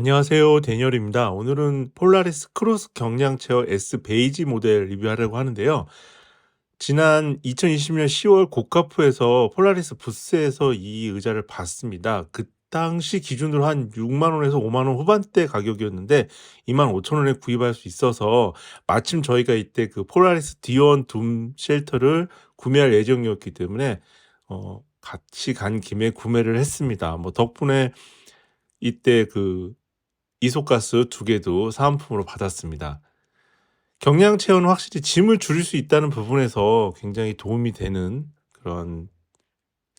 안녕하세요. 데니얼입니다. 오늘은 폴라리스 크로스 경량 체어 S 베이지 모델 리뷰하려고 하는데요. 지난 2020년 10월 고카프에서 폴라리스 부스에서 이 의자를 봤습니다. 그 당시 기준으로 한 6만 원에서 5만 원 후반대 가격이었는데 2만 5천 원에 구입할 수 있어서 마침 저희가 이때 그 폴라리스 디온 둠 쉘터를 구매할 예정이었기 때문에 어 같이 간 김에 구매를 했습니다. 뭐 덕분에 이때 그 이소가스 두 개도 사은품으로 받았습니다. 경량 체어는 확실히 짐을 줄일 수 있다는 부분에서 굉장히 도움이 되는 그런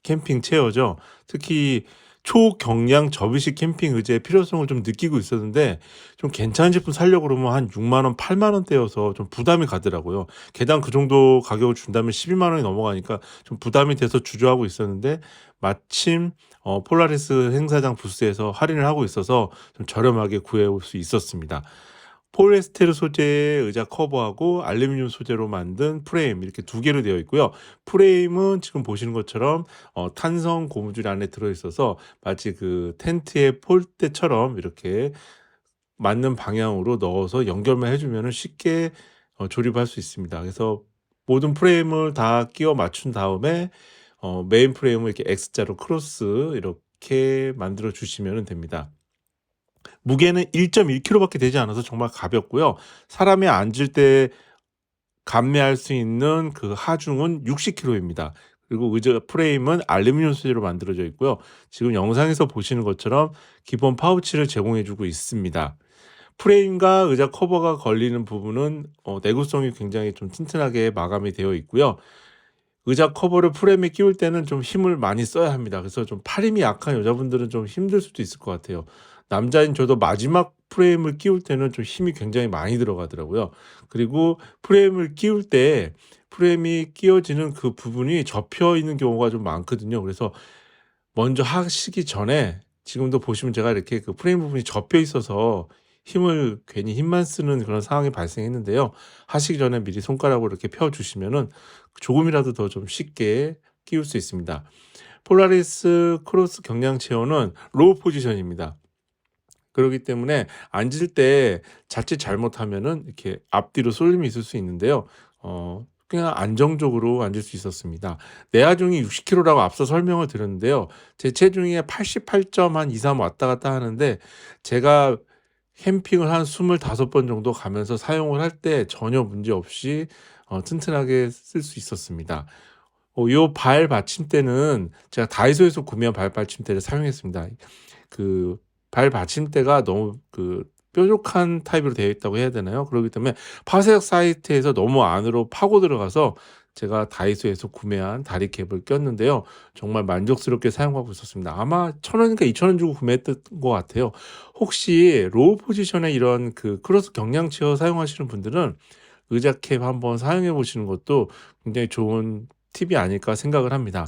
캠핑 체어죠. 특히 초경량 접이식 캠핑 의자의 필요성을 좀 느끼고 있었는데 좀 괜찮은 제품 살려고 그러면 한 6만 원, 8만 원대여서 좀 부담이 가더라고요. 개당 그 정도 가격을 준다면 12만 원이 넘어가니까 좀 부담이 돼서 주저하고 있었는데 마침 어, 폴라리스 행사장 부스에서 할인을 하고 있어서 좀 저렴하게 구해올 수 있었습니다. 폴에스테르 소재의 의자 커버하고 알루미늄 소재로 만든 프레임 이렇게 두 개로 되어 있고요. 프레임은 지금 보시는 것처럼 어, 탄성 고무줄이 안에 들어 있어서 마치 그 텐트의 폴대처럼 이렇게 맞는 방향으로 넣어서 연결만 해주면 쉽게 어, 조립할 수 있습니다. 그래서 모든 프레임을 다 끼워 맞춘 다음에 어, 메인 프레임을 이렇게 X자로 크로스 이렇게 만들어 주시면 됩니다. 무게는 1.1kg밖에 되지 않아서 정말 가볍고요. 사람이 앉을 때 감내할 수 있는 그 하중은 60kg입니다. 그리고 의자 프레임은 알루미늄 소재로 만들어져 있고요. 지금 영상에서 보시는 것처럼 기본 파우치를 제공해주고 있습니다. 프레임과 의자 커버가 걸리는 부분은 어, 내구성이 굉장히 좀 튼튼하게 마감이 되어 있고요. 의자 커버를 프레임에 끼울 때는 좀 힘을 많이 써야 합니다. 그래서 좀 팔 힘이 약한 여자분들은 좀 힘들 수도 있을 것 같아요. 남자인 저도 마지막 프레임을 끼울 때는 좀 힘이 굉장히 많이 들어가더라고요. 그리고 프레임을 끼울 때 프레임이 끼워지는 그 부분이 접혀 있는 경우가 좀 많거든요. 그래서 먼저 하시기 전에 지금도 보시면 제가 이렇게 그 프레임 부분이 접혀 있어서 힘을 괜히 힘만 쓰는 그런 상황이 발생했는데요. 하시기 전에 미리 손가락으로 이렇게 펴 주시면은 조금이라도 더 좀 쉽게 끼울 수 있습니다. 폴라리스 크로스 경량 체어는 로우 포지션입니다. 그렇기 때문에 앉을 때 자칫 잘못하면은 이렇게 앞뒤로 쏠림이 있을 수 있는데요. 어, 그냥 안정적으로 앉을 수 있었습니다. 내 하중이 60kg라고 앞서 설명을 드렸는데요. 제 체중이 88.23 왔다 갔다 하는데 제가 캠핑을 한 25번 정도 가면서 사용을 할 때 전혀 문제 없이 어, 튼튼하게 쓸 수 있었습니다. 어, 요발 받침대는 제가 다이소에서 구매한 발 받침대를 사용했습니다. 그 발 받침대가 너무 그 뾰족한 타입으로 되어 있다고 해야 되나요? 그렇기 때문에 파색 사이트에서 너무 안으로 파고 들어가서 제가 다이소에서 구매한 다리캡을 꼈는데요. 정말 만족스럽게 사용하고 있었습니다. 아마 천 원인가 이천 원 주고 구매했던 것 같아요. 혹시 로우 포지션에 이런 그 크로스 경량 체어 사용하시는 분들은 의자 캡 한번 사용해 보시는 것도 굉장히 좋은 팁이 아닐까 생각을 합니다.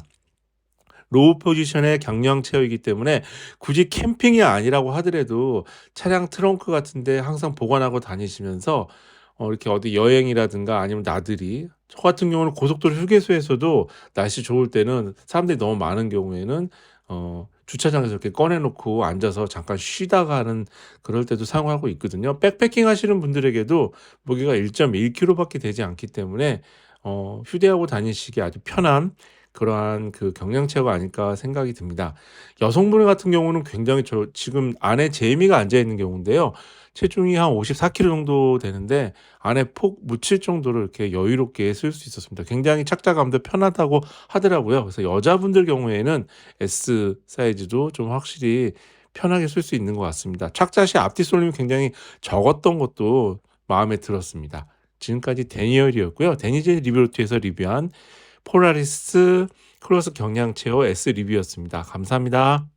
로우 포지션의 경량 체어이기 때문에 굳이 캠핑이 아니라고 하더라도 차량 트렁크 같은데 항상 보관하고 다니시면서 어, 이렇게 어디 여행이라든가 아니면 나들이 저 같은 경우는 고속도로 휴게소에서도 날씨 좋을 때는 사람들이 너무 많은 경우에는 어, 주차장에서 이렇게 꺼내놓고 앉아서 잠깐 쉬다가 하는 그럴 때도 사용하고 있거든요. 백패킹 하시는 분들에게도 무게가 1.1kg밖에 되지 않기 때문에 어, 휴대하고 다니시기 아주 편한 그러한 그 경량체어가 아닐까 생각이 듭니다. 여성분 같은 경우는 굉장히 저 지금 안에 제이미가 앉아 있는 경우인데요. 체중이 한 54kg 정도 되는데 안에 폭 묻힐 정도로 이렇게 여유롭게 쓸 수 있었습니다. 굉장히 착자감도 편하다고 하더라고요. 그래서 여자분들 경우에는 S 사이즈도 좀 확실히 편하게 쓸 수 있는 것 같습니다. 착자시 앞뒤 쏠림이 굉장히 적었던 것도 마음에 들었습니다. 지금까지 데니얼이었고요. 데니제 리뷰로트에서 리뷰한 폴라리스 크로스 경량 체어 S 리뷰였습니다. 감사합니다.